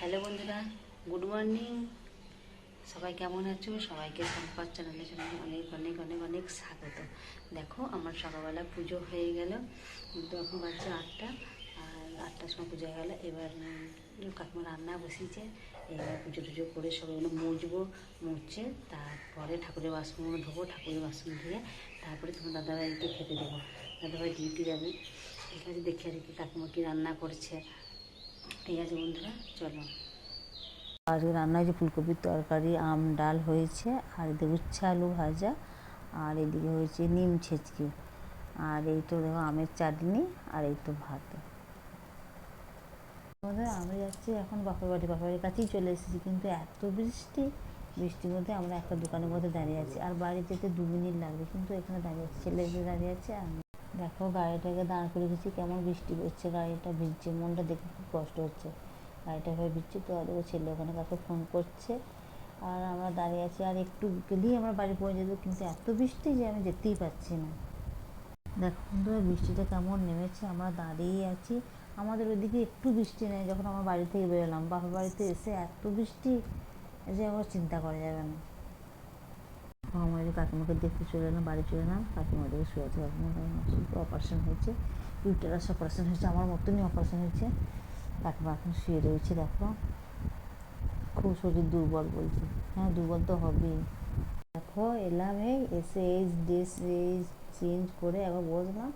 Hello বন্ধুরা, good morning. সবাই কেমন আছো? সবাইকে সম্পদ চ্যানেলে চ্যানেলে অনেক অনেক অনেক অনেক স্বাগত। দেখো, আমার সকালবেলা পুজো হয়ে গেল। কিন্তু এখন বাজছে আটটা, আর আটটার সময় পুজো হয়ে গেলো। এবার কাকিমা রান্না বসিয়েছে। এবার পুজো টুজো করে সবাইগুলো মুছবো মুছছে তারপরে ঠাকুরের বাসনগুলো ধোবো, ঠাকুরের বাসন ধুয়ে, তারপরে তোমার দাদাভাইকে খেতে দেবো। দাদাভাই ডিউটি যাবে। এখানে দেখে আর কি কাকিমা কি রান্না করছে। ঠিক আছে বন্ধুরা, চলো। আজকে রান্না ফুলকপির তরকারি, আম, ডাল হয়েছে, আর এদিকে উচ্ছে আলু ভাজা, আর এদিকে হয়েছে নিম ছেচকি। আর এই তো দেখো আমের চাটনি, আর এই তো ভাত। আমরা যাচ্ছি এখন বাপের বাড়ি, বাপের বাড়ির কাছেই চলে এসেছি, কিন্তু এত বৃষ্টি, বৃষ্টির মধ্যে আমরা একটা দোকানের মধ্যে দাঁড়িয়ে আছি। আর বাড়ি যেতে দু মিনিট লাগবে, কিন্তু এখানে দাঁড়িয়ে আছি, ছেলে দাঁড়িয়ে আছে আমি। দেখো গাড়িটাকে দাঁড় করে গেছি কেমন বৃষ্টি পড়ছে, গাড়িটা ভিজছে, মনটা দেখে খুব কষ্ট হচ্ছে। গাড়িটা হয়ে ভিজছে তো, আর ছেলে ওখানে কাকে ফোন করছে। আর আমরা দাঁড়িয়ে আছি, আর একটু গেলেই আমরা বাড়ি পৌঁছে যাব, কিন্তু এত বৃষ্টি যে আমি যেতেই পারছি না। দেখো বন্ধুরা, বৃষ্টিটা কেমন নেমেছে, আমরা দাঁড়িয়ে আছি। আমাদের ওইদিকে একটু বৃষ্টি নেই, যখন আমার বাড়ি থেকে বেরোলাম, বাপের বাড়িতে এসে এত বৃষ্টি যে আমার চিন্তা করা যাবে না। এই কাকিমাকে দেখতে চলে এলাম, বাড়ি চলে এলাম, কাকিমা দেখে শুয়ে আছে, কাকিমা অপারেশন হয়েছে ইউটারাস অপারেশন হয়েছে, আমার মতনই অপারেশন হয়েছে। কাকিমা এখন শুয়ে রয়েছে, দেখো। খুব শরীর দুর্বল বলছে। হ্যাঁ দুর্বল তো হবেই। দেখো, এলাম এই, এসে এই ড্রেস এই চেঞ্জ করে একবার বসলাম।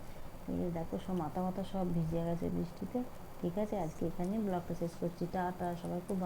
দেখো, সব মাথা মাথা সব ভিজে গেছে বৃষ্টিতে। ঠিক আছে, আজকে এখানে ব্লগটা শেষ করছি। টা টাটা, সবাই খুব